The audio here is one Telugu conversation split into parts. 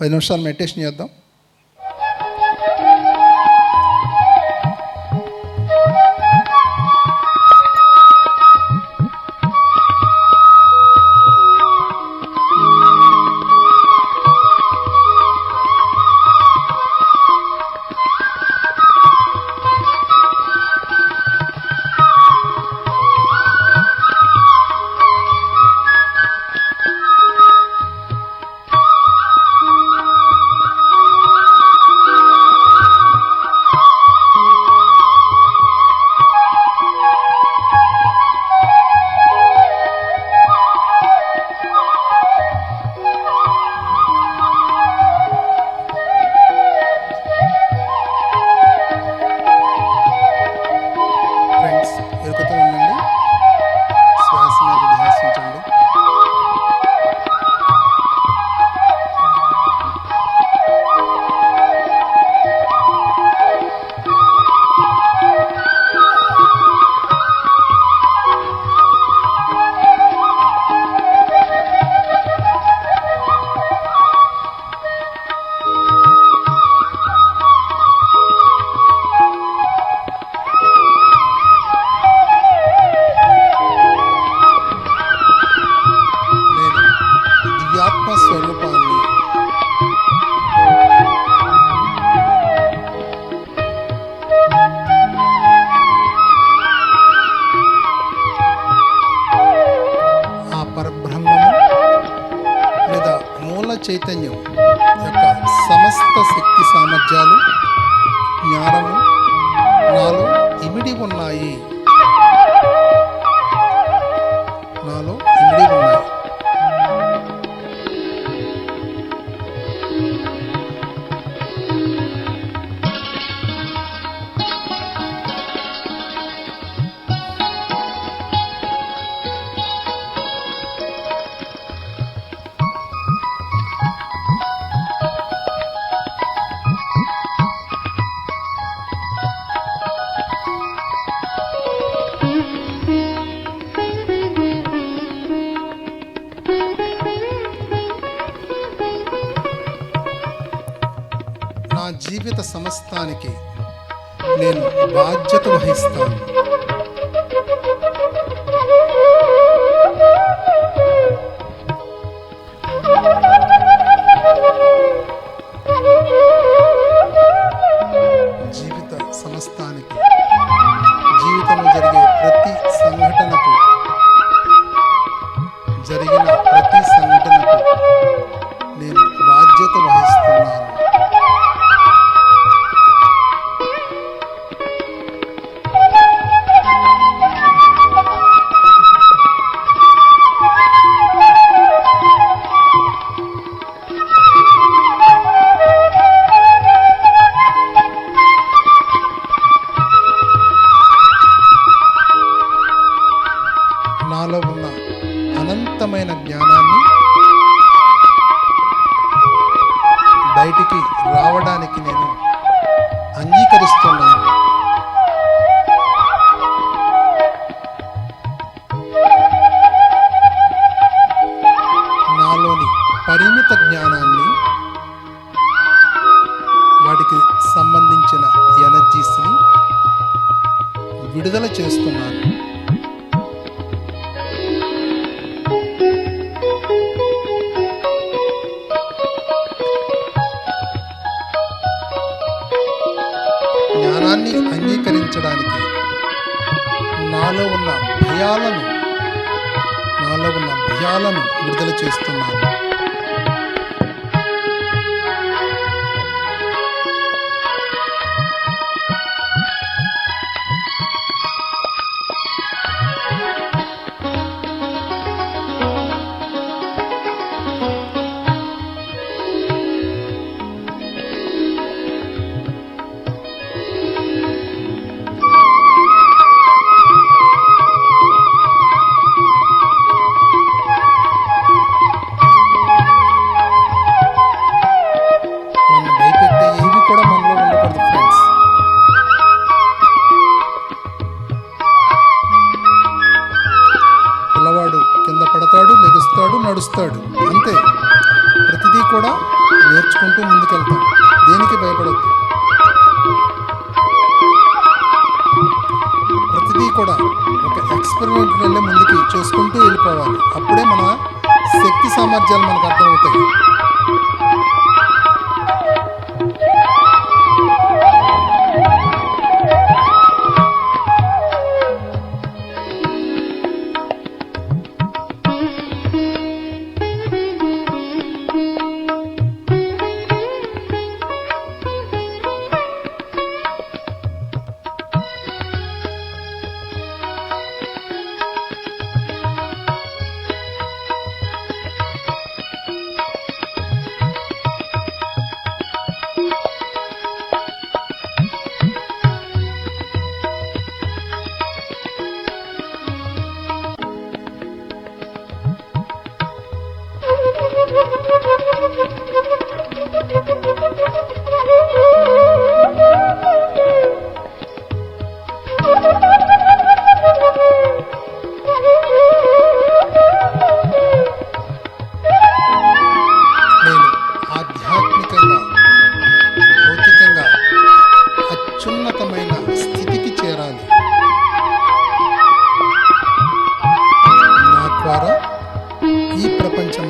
పది నిమిషాలు మెడిటేషన్ చేద్దాం. జ్ఞానము down on.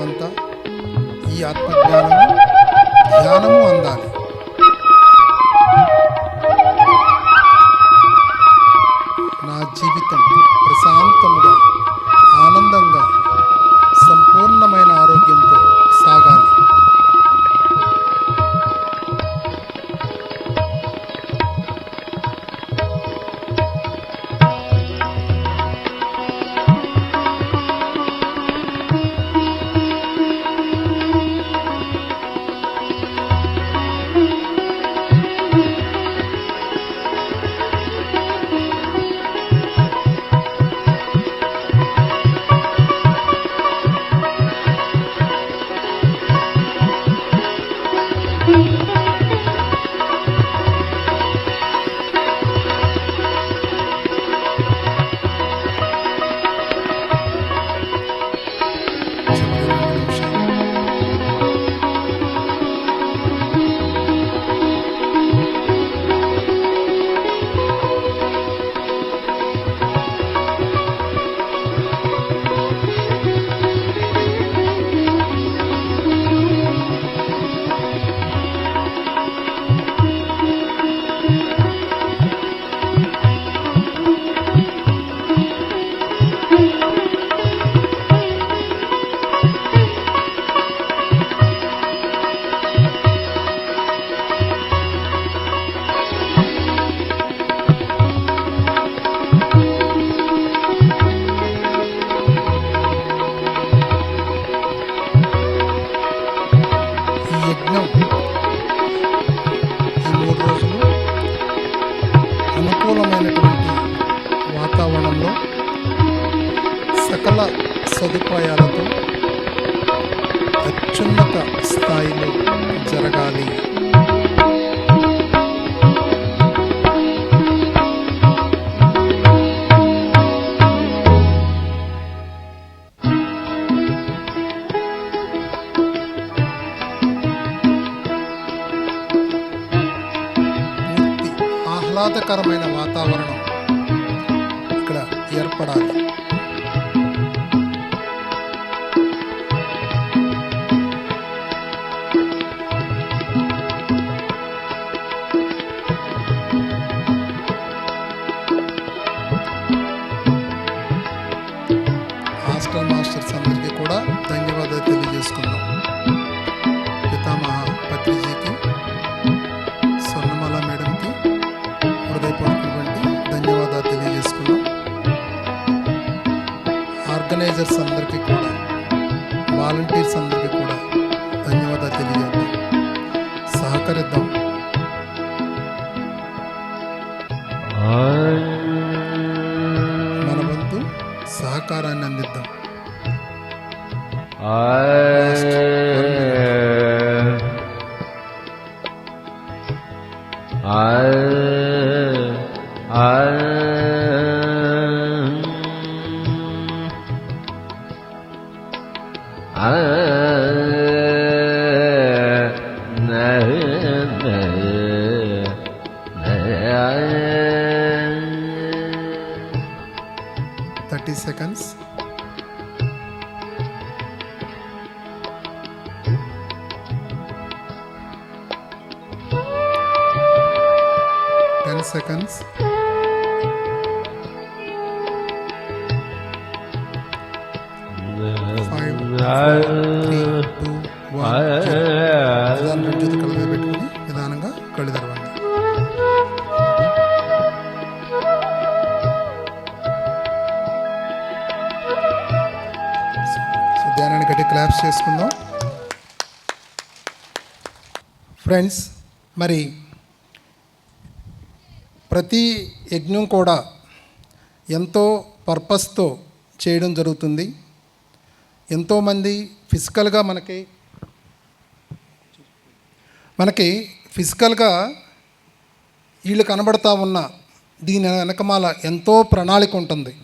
ప్రపంచమంతా ఈ ఆత్మజ్ఞానము ధ్యానము అందాలి. కూడా ధన్యవాదాలు తెలియజేసుకుందాం. 30 seconds. Ten seconds. Five. చేసుకుందాం. ఫ్రెండ్స్ మరి ప్రతి యజ్ఞం కూడా ఎంతో పర్పస్తో చేయడం జరుగుతుంది. ఎంతోమంది ఫిజికల్గా మనకి మనకి ఫిజికల్గా వీళ్ళు కనబడతా ఉన్న దీని వెనకమాల ఎంతో ప్రణాళిక ఉంటుంది.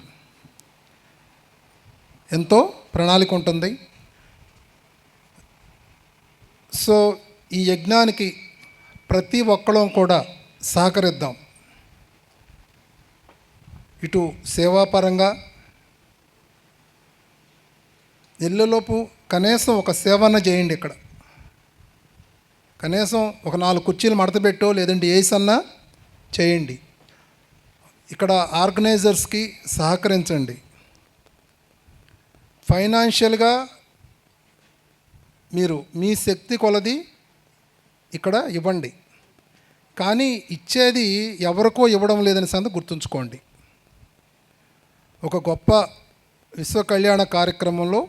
ఎంతో ప్రణాళిక ఉంటుంది. సో ఈ యజ్ఞానికి ప్రతి ఒక్కళ్ళం కూడా సహకరిద్దాం. ఇటు సేవాపరంగా ఎల్లులోపు కనీసం ఒక సేవన చేయండి ఇక్కడ. కనీసం ఒక నాలుగు కుర్చీలు మడతపెట్టో లేదంటే ఏసన్నా చేయండి. ఇక్కడ ఆర్గనైజర్స్కి సహకరించండి. ఫైనాన్షియల్గా మీరు మీ శక్తి కొలది ఇక్కడ ఇవ్వండి. కానీ ఇచ్చేది ఎవరికో ఇవ్వడం లేదని సంగతి గుర్తుంచుకోండి. ఒక గొప్ప విశ్వ కళ్యాణ కార్యక్రమంలో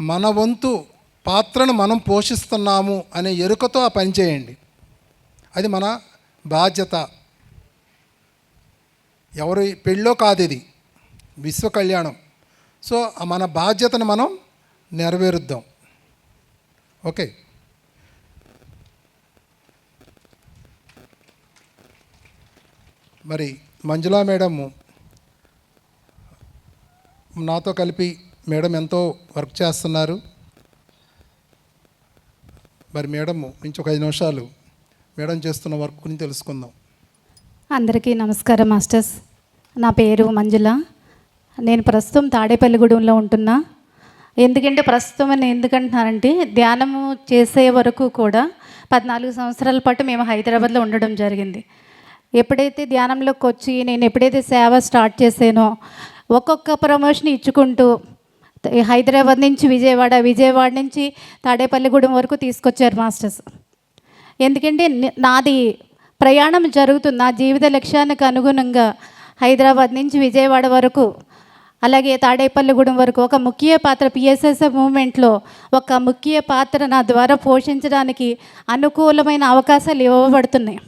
మన వంతు పాత్రను మనం పోషిస్తున్నాము అనే ఎరుకతో ఆ పని చేయండి. అది మన బాధ్యత. ఎవరి పెళ్ళో కాదు ఇది. విశ్వ కళ్యాణం సో మన బాధ్యతను మనం నెరవేరుద్దాం. ఓకే. మరి మంజులా మేడము నాతో కలిపి మేడం ఎంతో వర్క్ చేస్తున్నారు. మరి మేడం నుంచి ఒక ఐదు నిమిషాలు మేడం చేస్తున్న వర్క్ గురించి తెలుసుకుందాం. అందరికీ నమస్కారం మాస్టర్స్. నా పేరు మంజుల. నేను ప్రస్తుతం తాడేపల్లిగూడెంలో ఉంటున్నా. ఎందుకంటే ప్రస్తుతం నేను ఎందుకంటున్నారంటే ధ్యానము చేసే వరకు కూడా పద్నాలుగు సంవత్సరాల పాటు మేము హైదరాబాద్లో ఉండడం జరిగింది. ఎప్పుడైతే ధ్యానంలోకి వచ్చి నేను ఎప్పుడైతే సేవ స్టార్ట్ చేసానో ఒక్కొక్క ప్రమోషన్ ఇచ్చుకుంటూ హైదరాబాద్ నుంచి విజయవాడ విజయవాడ నుంచి తాడేపల్లిగూడెం వరకు తీసుకొచ్చారు మాస్టర్స్. ఎందుకంటే నాది ప్రయాణం జరుగుతుంది నా జీవిత లక్ష్యానికి అనుగుణంగా హైదరాబాద్ నుంచి విజయవాడ వరకు అలాగే తాడేపల్లిగూడెం వరకు ఒక ముఖ్య పాత్ర పిఎస్ఎస్ఎఫ్ మూమెంట్లో ఒక ముఖ్య పాత్ర నా ద్వారా పోషించడానికి అనుకూలమైన అవకాశాలు ఇవ్వబడుతున్నాయి.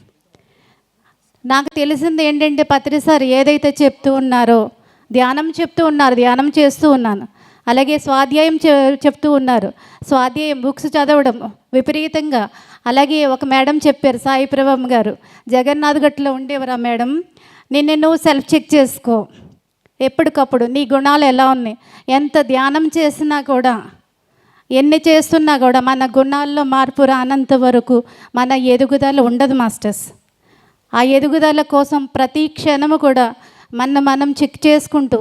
నాకు తెలిసింది ఏంటంటే పత్రి సార్ ఏదైతే చెప్తూ ఉన్నారో ధ్యానం చెప్తూ ఉన్నారు ధ్యానం చేస్తూ ఉన్నాను. అలాగే స్వాధ్యాయం చె చెప్తూ ఉన్నారు. స్వాధ్యాయం బుక్స్ చదవడం విపరీతంగా. అలాగే ఒక మేడం చెప్పారు సాయి ప్రభమ్ గారు జగన్నాథ్ గట్లో ఉండేవారు ఆ మేడం? నిన్ను నువ్వు సెల్ఫ్ చెక్ చేసుకో. ఎప్పటికప్పుడు నీ గుణాలు ఎలా ఉన్నాయి? ఎంత ధ్యానం చేసినా కూడా ఎన్ని చేస్తున్నా కూడా మన గుణాల్లో మార్పు రానంత వరకు మన ఎదుగుదల ఉండదు మాస్టర్స్. ఆ ఎదుగుదల కోసం ప్రతి క్షణము కూడా మన మనం చెక్ చేసుకుంటూ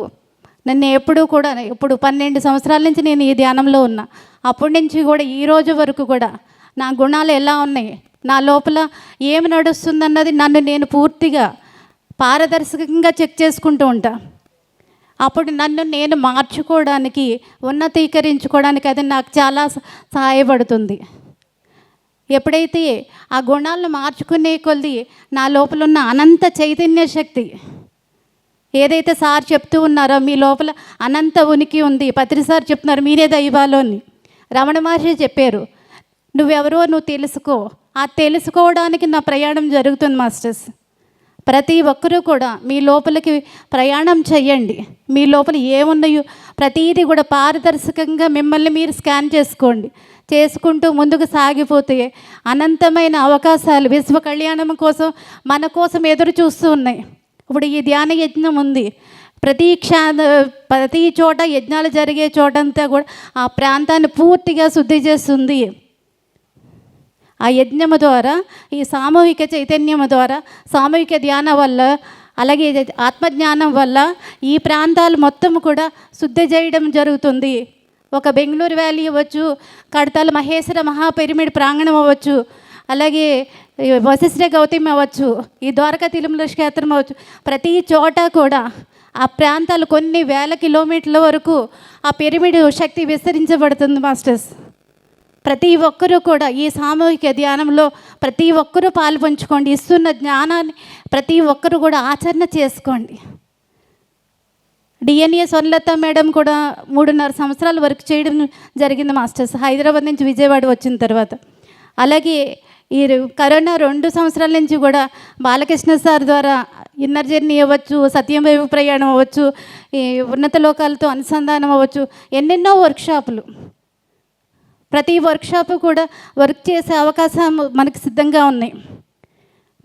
నన్ను ఎప్పుడూ కూడా ఇప్పుడు పన్నెండు సంవత్సరాల నుంచి నేను ఈ ధ్యానంలో ఉన్నా అప్పటి నుంచి కూడా ఈ రోజు వరకు కూడా నా గుణాలు ఎలా ఉన్నాయి? నా లోపల ఏమి నడుస్తుందన్నది నన్ను నేను పూర్తిగా పారదర్శకంగా చెక్ చేసుకుంటూ ఉంటాను అప్పుడు నన్ను నేను మార్చుకోవడానికి ఉన్నతీకరించుకోవడానికి అది నాకు చాలా స- సహాయపడుతుంది. ఎప్పుడైతే ఆ గుణాలను మార్చుకునే కొద్ది నా లోపల ఉన్న అనంత చైతన్య శక్తి ఏదైతే సార్ చెప్తూ ఉన్నారో మీ లోపల అనంత ఉనికి ఉంది పత్రి సార్ చెప్తున్నారు మీరే దైవాలు అని రమణ మహర్షి చెప్పారు నువ్వెవరో నువ్వు తెలుసుకో. ఆ తెలుసుకోవడానికి నా ప్రయాణం జరుగుతుంది మాస్టర్స్. ప్రతి ఒక్కరూ కూడా మీ లోపలికి ప్రయాణం చేయండి. మీ లోపల ఏమున్నాయో ప్రతీది కూడా పారదర్శకంగా మిమ్మల్ని మీరు స్కాన్ చేసుకోండి. చేసుకుంటూ ముందుకు సాగిపోతే అనంతమైన అవకాశాలు విశ్వ కళ్యాణం కోసం మన కోసం ఎదురు చూస్తూ ఉన్నాయి. ఇప్పుడు ఈ ధ్యాన యజ్ఞం ఉంది. ప్రతి క్షా ప్రతి చోట యజ్ఞాలు జరిగే చోటంతా కూడా ఆ ప్రాంతాన్ని పూర్తిగా శుద్ధి చేస్తుంది. ఆ యజ్ఞము ద్వారా ఈ సామూహిక చైతన్యము ద్వారా సామూహిక ధ్యానం వల్ల అలాగే ఆత్మజ్ఞానం వల్ల ఈ ప్రాంతాలు మొత్తం కూడా శుద్ధి చేయడం జరుగుతుంది. ఒక బెంగళూరు వ్యాలీ అవ్వచ్చు కడతాల మహేశ్వర మహాపిరమిడ్ ప్రాంగణం అవ్వచ్చు అలాగే వశిష్ఠ గౌతమి అవ్వచ్చు ఈ ద్వారకా తిరుమల క్షేత్రం అవ్వచ్చు. ప్రతి చోట కూడా ఆ ప్రాంతాలు కొన్ని వేల కిలోమీటర్ల వరకు ఆ పిరమిడ్ శక్తి విస్తరించబడుతుంది మాస్టర్స్. ప్రతి ఒక్కరూ కూడా ఈ సామూహిక ధ్యానంలో ప్రతి ఒక్కరూ పాలు పంచుకోండి ఇస్తున్న జ్ఞానాన్ని ప్రతి ఒక్కరూ కూడా ఆచరణ చేసుకోండి. డిఎన్ఏ స్వర్ణలత మేడం కూడా మూడున్నర సంవత్సరాలు వర్క్ చేయడం జరిగింది మాస్టర్స్. హైదరాబాద్ నుంచి విజయవాడ వచ్చిన తర్వాత. అలాగే ఈ కరోనా రెండు సంవత్సరాల నుంచి కూడా బాలకృష్ణ సార్ ద్వారా ఇన్నర్ జర్నీ అవ్వచ్చు సత్యం వైపు ప్రయాణం అవ్వచ్చు ఈ ఉన్నత లోకాలతో అనుసంధానం అవ్వచ్చు ఎన్నెన్నో వర్క్షాపులు. ప్రతి వర్క్షాప్ కూడా వర్క్ చేసే అవకాశం మనకు సిద్ధంగా ఉన్నాయి.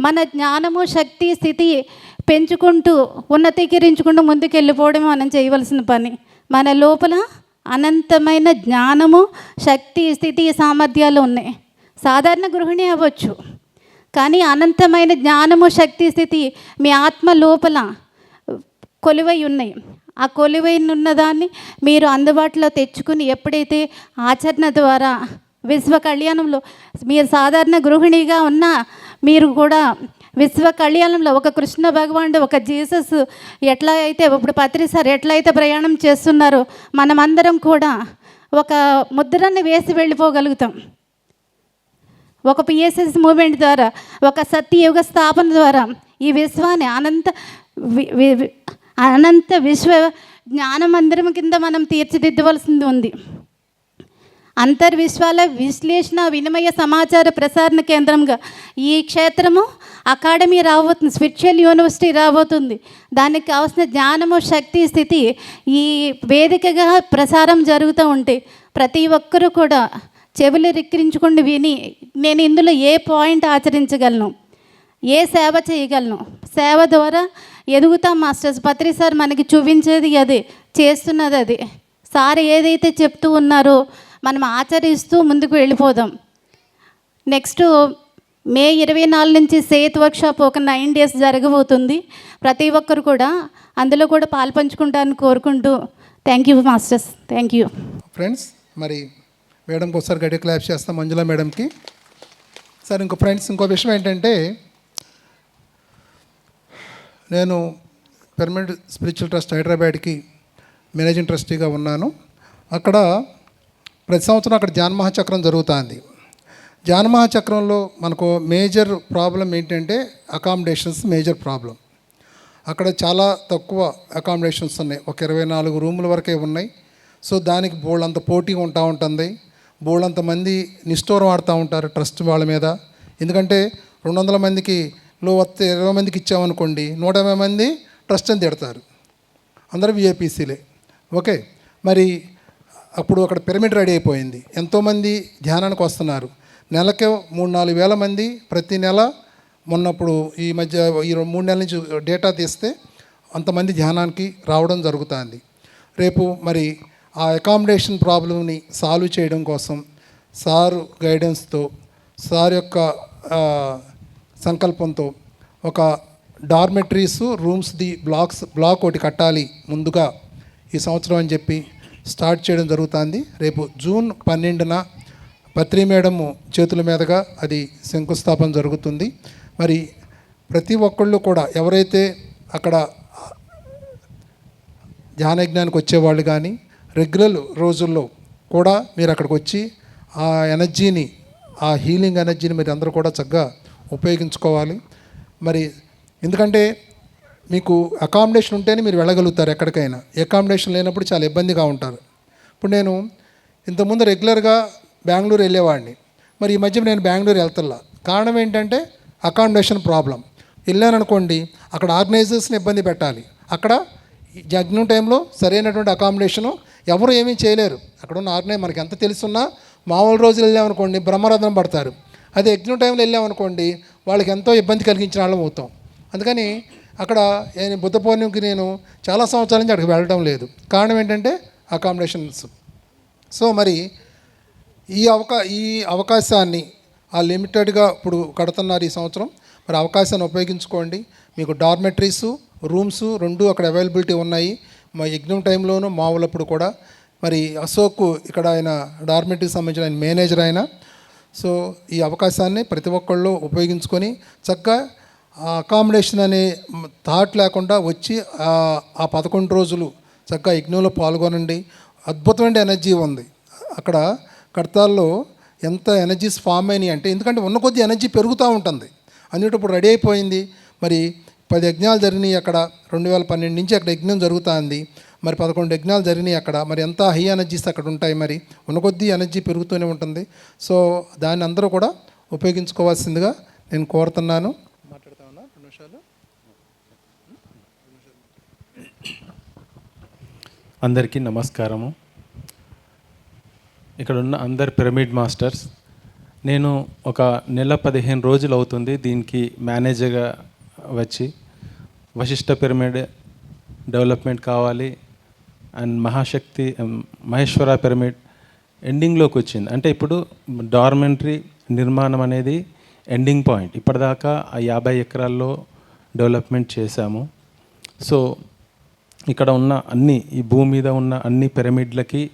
మన జ్ఞానము శక్తి స్థితి పెంచుకుంటూ ఉన్నతీకరించుకుంటూ ముందుకు వెళ్ళిపోవడం మనం చేయవలసిన పని. మన లోపల అనంతమైన జ్ఞానము శక్తి స్థితి సామర్థ్యాలు ఉన్నాయి. సాధారణ గృహిణి అవ్వచ్చు. కానీ అనంతమైన జ్ఞానము శక్తి స్థితి మీ ఆత్మ లోపల కొలువై ఉన్నాయి. ఆ కొలివైనున్న దాన్ని మీరు అందుబాటులో తెచ్చుకుని ఎప్పుడైతే ఆచరణ ద్వారా విశ్వ కళ్యాణంలో మీరు సాధారణ గృహిణిగా ఉన్నా మీరు కూడా విశ్వ కళ్యాణంలో ఒక కృష్ణ భగవానుడు ఒక జీసస్ ఎట్లా అయితే ఇప్పుడు పత్రి సార్ ఎట్లా అయితే ప్రయాణం చేస్తున్నారో మనమందరం కూడా ఒక ముద్రని వేసి వెళ్ళిపోగలుగుతాం. ఒక పిఎస్ఎస్ మూమెంట్ ద్వారా ఒక సత్యయుగ స్థాపన ద్వారా ఈ విశ్వాన్ని అనంత వి- వి- అనంత విశ్వ జ్ఞానమందిరం కింద మనం తీర్చిదిద్దవలసింది ఉంది. అంతర్విశ్వాల విశ్లేషణ వినిమయ సమాచార ప్రసారణ కేంద్రంగా ఈ క్షేత్రము అకాడమీ రాబోతుంది స్పిరిచువల్ యూనివర్సిటీ రాబోతుంది. దానికి కావాల్సిన జ్ఞానము శక్తి స్థితి ఈ వేదికగా ప్రసారం జరుగుతూ ఉంటే ప్రతి ఒక్కరూ కూడా చెవులు రిక్కిరించుకుని విని నేను ఇందులో ఏ పాయింట్ ఆచరించగలను? ఏ సేవ చేయగలను? సేవ ద్వారా ఎదుగుతాం మాస్టర్స్. పత్రి సార్ మనకి చూపించేది అది చేస్తున్నది అది. సార్ ఏదైతే చెప్తూ ఉన్నారో మనం ఆచరిస్తూ ముందుకు వెళ్ళిపోదాం. నెక్స్ట్ మే ఇరవై నాలుగు నుంచి సేత్ వర్క్షాప్ ఒక నైన్ డేస్ జరగబోతుంది. ప్రతి ఒక్కరు కూడా అందులో కూడా పాలు పంచుకుంటారని కోరుకుంటూ thank you masters. Thank you. Friends మరి మేడంకి ఒకసారి గడి క్లాప్ చేస్తాం మంజుల మేడంకి. సార్ ఇంకో ఫ్రెండ్స్ ఇంకో విషయం ఏంటంటే నేను పెర్మనెంట్ స్పిరిచువల్ ట్రస్ట్ హైదరాబాద్కి మేనేజింగ్ ట్రస్టీగా ఉన్నాను. అక్కడ ప్రతి సంవత్సరం అక్కడ జాన్మహాచక్రం జరుగుతుంది. జాన్మహాచక్రంలో మనకు మేజర్ ప్రాబ్లం ఏంటంటే అకామిడేషన్స్ మేజర్ ప్రాబ్లం. అక్కడ చాలా తక్కువ అకామిడేషన్స్ ఉన్నాయి. ఒక ఇరవై నాలుగు రూముల వరకే ఉన్నాయి. సో దానికి బోళ్ళంత పోటీ ఉంటా ఉంటుంది. బోళ్ళంత మంది నిష్ఠూరం ఆడుతూ ఉంటారు ట్రస్ట్ వాళ్ళ మీద. ఎందుకంటే రెండు వందల మందికి లో వస్తే ఇరవై మందికి ఇచ్చామనుకోండి నూట యాభై మంది ట్రస్ట్ అని తిడతారు. అందరూ విఏపీసీలే ఓకే మరి అప్పుడు అక్కడ పిరమిడ్ రెడీ అయిపోయింది. ఎంతోమంది ధ్యానానికి వస్తున్నారు. నెలకే మూడు నాలుగు వేల మంది ప్రతి నెల మొన్నప్పుడు ఈ మధ్య ఈ మూడు నెలల నుంచి డేటా తీస్తే అంతమంది ధ్యానానికి రావడం జరుగుతుంది. రేపు మరి ఆ అకామిడేషన్ ప్రాబ్లమ్ని సాల్వ్ చేయడం కోసం సారు గైడెన్స్తో సార్ యొక్క సంకల్పంతో ఒక డార్మెటరీస్ రూమ్స్ది బ్లాక్స్ బ్లాక్ ఒకటి కట్టాలి ముందుగా ఈ సంవత్సరం అని చెప్పి స్టార్ట్ చేయడం జరుగుతుంది. రేపు జూన్ పన్నెండున పత్రి మేడము చేతుల మీదుగా అది శంకుస్థాపన జరుగుతుంది. మరి ప్రతి ఒక్కళ్ళు కూడా ఎవరైతే అక్కడ ధ్యానయజ్ఞానికి వచ్చేవాళ్ళు కానీ రెగ్యులర్ రోజుల్లో కూడా మీరు అక్కడికి వచ్చి ఆ ఎనర్జీని ఆ హీలింగ్ ఎనర్జీని మీరు అందరూ కూడా చక్కగా ఉపయోగించుకోవాలి. మరి ఎందుకంటే మీకు అకామిడేషన్ ఉంటేనే మీరు వెళ్ళగలుగుతారు ఎక్కడికైనా. అకామిడేషన్ లేనప్పుడు చాలా ఇబ్బందిగా ఉంటారు. ఇప్పుడు నేను ఇంతకుముందు రెగ్యులర్గా బెంగళూరు వెళ్ళేవాడిని. మరి ఈ మధ్య నేను బెంగళూరు వెళ్తున్నా కారణం ఏంటంటే అకామిడేషన్ ప్రాబ్లం వెళ్ళాను అనుకోండి అక్కడ ఆర్గనైజర్స్ని ఇబ్బంది పెట్టాలి. అక్కడ ఈ టైంలో సరైనటువంటి అకామిడేషను ఎవరు ఏమీ చేయలేరు. అక్కడ ఉన్న ఆర్గనైజ్ మనకి ఎంత తెలుసున్నా మామూలు రోజులు వెళ్ళామనుకోండి బ్రహ్మరథం పడతారు. అదే యజ్ఞం టైంలో వెళ్ళామనుకోండి వాళ్ళకి ఎంతో ఇబ్బంది కలిగించిన వాళ్ళం అవుతాం. అందుకని అక్కడ నేను బుద్ధ పౌర్ణమికి నేను చాలా సంవత్సరాల నుంచి అక్కడికి వెళ్ళడం లేదు. కారణం ఏంటంటే అకామిడేషన్స్ సో మరి ఈ అవకా ఈ అవకాశాన్ని ఆ లిమిటెడ్గా ఇప్పుడు కడుతున్నారు ఈ సంవత్సరం. మరి అవకాశాన్ని ఉపయోగించుకోండి. మీకు డార్మెటరీస్ రూమ్స్ రెండు అక్కడ అవైలబిలిటీ ఉన్నాయి. మా యజ్ఞం టైంలోనూ మామూలప్పుడు కూడా. మరి అశోక్ ఇక్కడ ఆయన డార్మెటరీకి సంబంధించిన ఆయన మేనేజర్ ఆయన సో ఈ అవకాశాన్ని ప్రతి ఒక్కళ్ళు ఉపయోగించుకొని చక్కగా అకామిడేషన్ అనే థాట్ లేకుండా వచ్చి ఆ- పదకొండు రోజులు చక్కగా యజ్ఞంలో పాల్గొనండి. అద్భుతమైన ఎనర్జీ ఉంది. అక్కడ కడతాల్లో ఎంత ఎనర్జీస్ ఫామ్ అయినాయి అంటే ఎందుకంటే ఉన్న కొద్ది ఎనర్జీ పెరుగుతూ ఉంటుంది. అందుకే ఇప్పుడు రెడీ అయిపోయింది. మరి పది యజ్ఞాలు జరిగినాయి అక్కడ. రెండు వేల పన్నెండు నుంచి అక్కడ యజ్ఞం జరుగుతుంది. మరి పదకొండు యజ్ఞాలు జరిగినాయి అక్కడ. మరి ఎంత హై ఎనర్జీస్ అక్కడ ఉంటాయి మరి? ఉన్న కొద్దీ ఎనర్జీ పెరుగుతూనే ఉంటుంది. సో దాన్ని అందరూ కూడా ఉపయోగించుకోవాల్సిందిగా నేను కోరుతున్నాను. మాట్లాడుతా ఉన్నా రెండు నిమిషాలు. అందరికీ నమస్కారము. ఇక్కడ ఉన్న అందరు పిరమిడ్ మాస్టర్స్ నేను ఒక నెల పదిహేను రోజులు అవుతుంది దీనికి మేనేజర్గా వచ్చి. వశిష్ట పిరమిడ్ డెవలప్మెంట్ కావాలి. అండ్ మహాశక్తి మహేశ్వర పిరమిడ్ ఎండింగ్లోకి వచ్చింది. అంటే ఇప్పుడు డార్మెంటరీ నిర్మాణం అనేది ఎండింగ్ పాయింట్. ఇప్పటిదాకా ఆ యాభై ఎకరాల్లో డెవలప్మెంట్ చేశాము. సో ఇక్కడ ఉన్న అన్ని ఈ భూమి మీద ఉన్న అన్ని పిరమిడ్లకి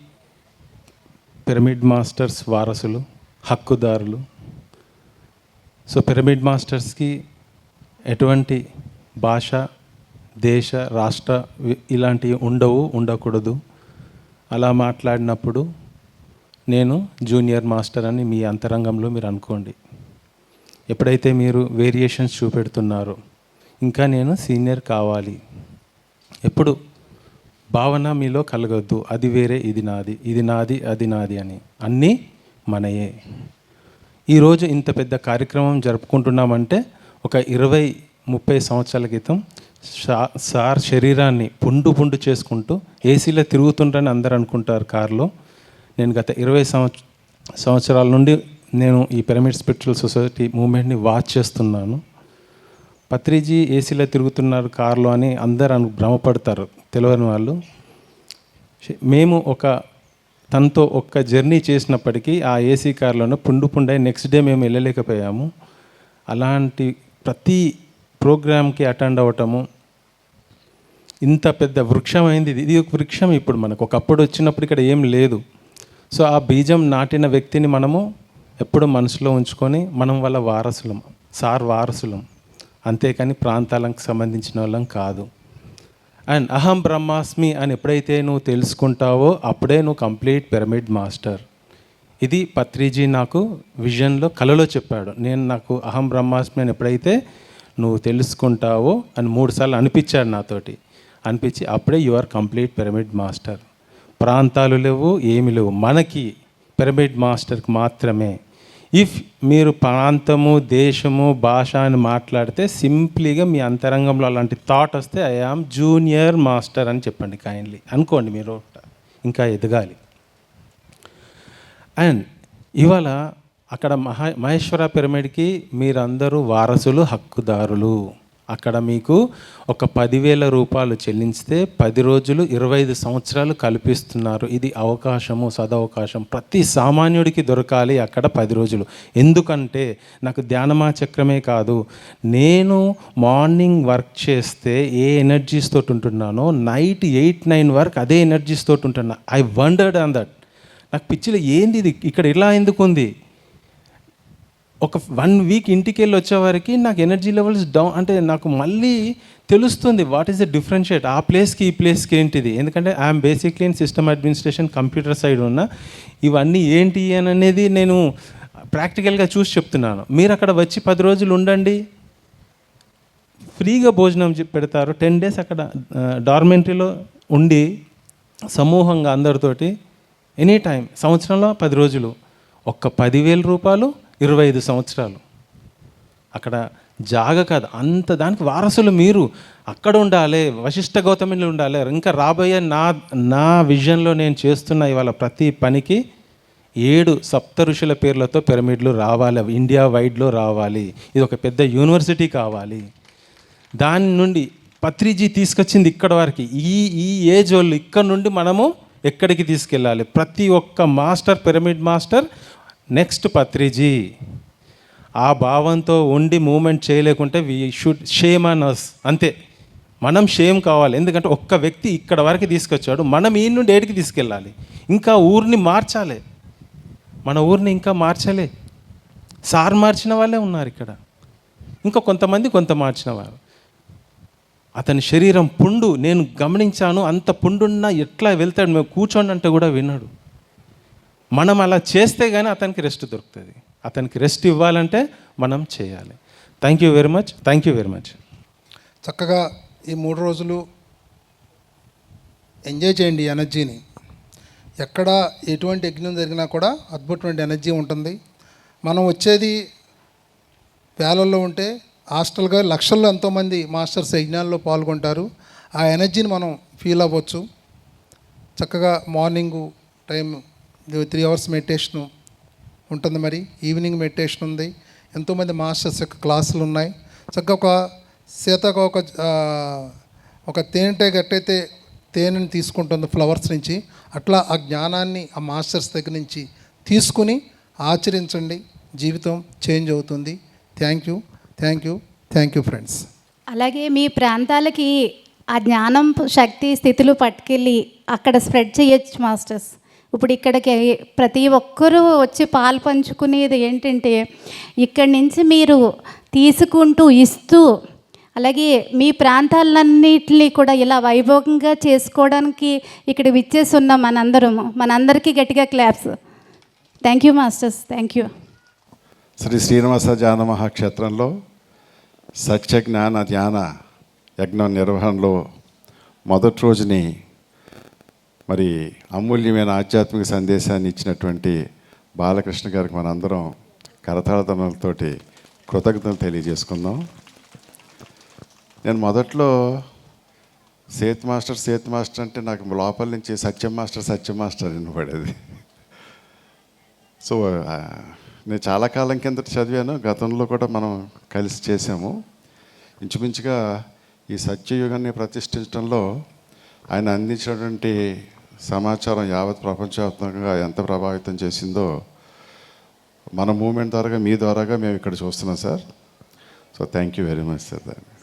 పిరమిడ్ మాస్టర్స్ వారసులు హక్కుదారులు. సో పిరమిడ్ మాస్టర్స్కి ఎటువంటి భాష దేశ రాష్ట్ర ఇలాంటివి ఉండవు ఉండకూడదు. అలా మాట్లాడినప్పుడు నేను జూనియర్ మాస్టర్ అని మీ అంతరంగంలో మీరు అనుకోండి. ఎప్పుడైతే మీరు వేరియేషన్స్ చూపెడుతున్నారో ఇంకా నేను సీనియర్ కావాలి. ఎప్పుడు? భావన మీలో కలగొద్దు. అది వేరే ఇది నాది. ఇది నాది అది నాది అని. అన్నీ మనయే. ఈరోజు ఇంత పెద్ద కార్యక్రమం జరుపుకుంటున్నామంటే ఒక ఇరవై ముప్పై సంవత్సరాల క్రితం సార్ శరీరాన్ని పుండు పుండు చేసుకుంటూ ఏసీలో తిరుగుతుంటారని అందరు అనుకుంటారు కారులో. నేను గత ఇరవై సంవత్స సంవత్సరాల నుండి నేను ఈ పిరమిడ్ స్పిరిచువల్ సొసైటీ మూమెంట్ని వాచ్ చేస్తున్నాను. పత్రిజీ ఏసీలో తిరుగుతున్నారు కారులో అని అందరు అను భ్రమపడతారు. తెలియని వాళ్ళు. మేము ఒక తనతో ఒక్క జర్నీ చేసినప్పటికీ ఆ ఏసీ కార్లోనే పుండు పుండై నెక్స్ట్ డే మేము వెళ్ళలేకపోయాము. అలాంటి ప్రతి ప్రోగ్రామ్కి అటెండ్ అవ్వటము. ఇంత పెద్ద వృక్షం అయింది ఇది. ఒక వృక్షం ఇప్పుడు మనకు. ఒకప్పుడు వచ్చినప్పుడు ఇక్కడ ఏం లేదు. సో ఆ బీజం నాటిన వ్యక్తిని మనము ఎప్పుడు మనసులో ఉంచుకొని మనం వాళ్ళ వారసులం. సార్ వారసులం. అంతేకాని ప్రాంతాలకు సంబంధించిన వాళ్ళం కాదు. అండ్ అహం బ్రహ్మాస్మి అని ఎప్పుడైతే నువ్వు తెలుసుకుంటావో అప్పుడే నువ్వు కంప్లీట్ పిరమిడ్ మాస్టర్. ఇది పత్రిజీ నాకు విజన్లో కలలో చెప్పాడు. నేను నాకు అహం బ్రహ్మాస్మి అని ఎప్పుడైతే నువ్వు తెలుసుకుంటావో అని మూడుసార్లు అనిపించాడు నాతోటి. అనిపించి అప్పుడే you are complete pyramid master ప్రాంతాలు లేవు ఏమి లేవు. మనకి పిరమిడ్ మాస్టర్కి మాత్రమే. ఇఫ్ మీరు ప్రాంతము దేశము భాష అని మాట్లాడితే సింప్లీగా మీ అంతరంగంలో అలాంటి థాట్ వస్తే ఐ ఆమ్ జూనియర్ మాస్టర్ అని చెప్పండి కైండ్లీ అనుకోండి మీరు. ఇంకా ఎదగాలి. అండ్ ఇవాళ అక్కడ మహా మహేశ్వర పిరమిడ్కి మీరందరూ వారసులు హక్కుదారులు. అక్కడ మీకు ఒక పదివేల రూపాయలు చెల్లించితే పది రోజులు ఇరవై ఐదు సంవత్సరాలు కల్పిస్తున్నారు. ఇది అవకాశము సదవకాశం. ప్రతి సామాన్యుడికి దొరకాలి అక్కడ పది రోజులు. ఎందుకంటే నాకు ధ్యానమా చక్రమే కాదు నేను మార్నింగ్ వర్క్ చేస్తే ఏ ఎనర్జీస్ తోటి ఉంటున్నానో నైట్ ఎయిట్ నైన్ వరకు అదే ఎనర్జీస్ తోటి ఉంటున్నా. I wondered on that. నాకు పిచ్చిలో ఏంది ఇది? ఇక్కడ ఇలా ఎందుకు ఉంది ఒక వన్ వీక్ ఇంటికి వెళ్ళి వచ్చేవారికి నాకు ఎనర్జీ లెవెల్స్ డౌన్ అంటే నాకు మళ్ళీ తెలుస్తుంది వాట్ ఈస్ ద డిఫరెన్షియేట్ ఆ ప్లేస్కి ఈ ప్లేస్కి ఏంటిది. ఎందుకంటే I'm basically in system administration computer side ఉన్న. ఇవన్నీ ఏంటి అని అనేది నేను ప్రాక్టికల్గా చూసి చెప్తున్నాను. మీరు అక్కడ వచ్చి పది రోజులు ఉండండి. ఫ్రీగా భోజనం పెడతారు. టెన్ డేస్ అక్కడ డార్మెంటరీలో ఉండి సమూహంగా అందరితోటి ఎనీ టైం సంవత్సరంలో పది రోజులు. ఒక్క పదివేల రూపాయలు ఇరవై ఐదు సంవత్సరాలు. అక్కడ జాగ కాదు అంత దానికి వారసులు మీరు. అక్కడ ఉండాలి వశిష్ఠ గౌతమిలో ఉండాలి ఇంకా రాబోయే నా నా విజన్లో నేను చేస్తున్న ఇవాళ ప్రతి పనికి ఏడు సప్త ఋషుల పేర్లతో పిరమిడ్లు రావాలి ఇండియా వైడ్లో రావాలి. ఇది ఒక పెద్ద యూనివర్సిటీ కావాలి. దాని నుండి పత్రిజీ తీసుకొచ్చింది ఇక్కడ వారికి. ఈ ఈ ఏజ్ వాళ్ళు ఇక్కడ నుండి మనము ఎక్కడికి తీసుకెళ్ళాలి? ప్రతి ఒక్క master pyramid master next Patriji ఆ భావంతో ఉండి moment చేయలేకుంటే we should shame on us అంతే. మనం షేమ్ కావాలి. ఎందుకంటే ఒక్క వ్యక్తి ఇక్కడ వరకు తీసుకొచ్చాడు. మనం ఈ నుండి ఏడికి తీసుకెళ్ళాలి? ఇంకా ఊరిని మార్చాలి. మన ఊరిని ఇంకా మార్చలే. సార్ మార్చిన వాళ్ళే ఉన్నారు ఇక్కడ. ఇంకా కొంతమంది కొంత మార్చిన వారు అతని శరీరం పుండు. నేను గమనించాను అంత పుండున్నా ఎట్లా వెళ్తాడు? మేము కూర్చోండి అంటే కూడా విన్నాడు మనం అలా చేస్తే కానీ అతనికి రెస్ట్ దొరుకుతుంది. అతనికి రెస్ట్ ఇవ్వాలంటే మనం చేయాలి. Thank you very much thank you very much చక్కగా ఈ మూడు రోజులు ఎంజాయ్ చేయండి ఎనర్జీని ఎక్కడ ఎటువంటి యజ్ఞం జరిగినా కూడా అద్భుతమైన ఎనర్జీ ఉంటుంది. మనం వచ్చేది వేలల్లో ఉంటే హాస్టల్గా లక్షల్లో ఎంతోమంది మాస్టర్స్ యజ్ఞాల్లో పాల్గొంటారు. ఆ ఎనర్జీని మనం ఫీల్ అవ్వచ్చు. చక్కగా morning time three hours meditation ఉంటుంది మరి. ఈవినింగ్ మెడిటేషన్ ఉంది. ఎంతోమంది మాస్టర్స్ యొక్క క్లాసులు ఉన్నాయి. చక్కగా ఒక సీతకు ఒక ఒక తేనెటీగ ఎట్టయితే తేనెని తీసుకుంటుంది ఫ్లవర్స్ నుంచి. అట్లా ఆ జ్ఞానాన్ని ఆ మాస్టర్స్ దగ్గర నుంచి తీసుకుని ఆచరించండి. జీవితం చేంజ్ అవుతుంది. Thank you thank you thank you friends అలాగే మీ ప్రాంతాలకి ఆ జ్ఞానం శక్తి స్థితులు పట్టుకెళ్ళి అక్కడ స్ప్రెడ్ చేయొచ్చు మాస్టర్స్ ఇప్పుడు ఇక్కడికి ప్రతి ఒక్కరూ వచ్చి పాలు పంచుకునేది ఏంటంటే ఇక్కడి నుంచి మీరు తీసుకుంటూ ఇస్తూ అలాగే మీ ప్రాంతాలన్నింటినీ కూడా ఇలా వైభోగంగా చేసుకోవడానికి ఇక్కడ విచ్చేసి ఉన్నాం మనందరము మనందరికీ గట్టిగా claps. Thank you masters thank you Shri Srinivasa జాన మహాక్షేత్రంలో సత్య జ్ఞాన ధ్యాన యజ్ఞం నిర్వహణలో మొదటి రోజుని మరి అమూల్యమైన ఆధ్యాత్మిక సందేశాన్ని ఇచ్చినటువంటి బాలకృష్ణ గారికి మనందరం కరతాళతనాలతోటి కృతజ్ఞతలు తెలియజేసుకుందాం. నేను మొదట్లో సేత్ మాస్టర్ సేత్ మాస్టర్ అంటే నాకు లోపల నుంచి సత్యం మాస్టర్ సత్యం మాస్టర్ వినపడేది సో నేను చాలా కాలం కిందట చదివాను. గతంలో కూడా మనం కలిసి చేసాము ఇంచుమించుగా ఈ సత్యయుగాన్ని ప్రతిష్ఠించడంలో ఆయన అందించినటువంటి సమాచారం యావత్ ప్రపంచవ్యాప్తంగా ఎంత ప్రభావితం చేసిందో మన మూమెంట్ ద్వారా మీ ద్వారాగా మేము ఇక్కడ చూస్తున్నాం sir. So thank you very much sir దాన్ని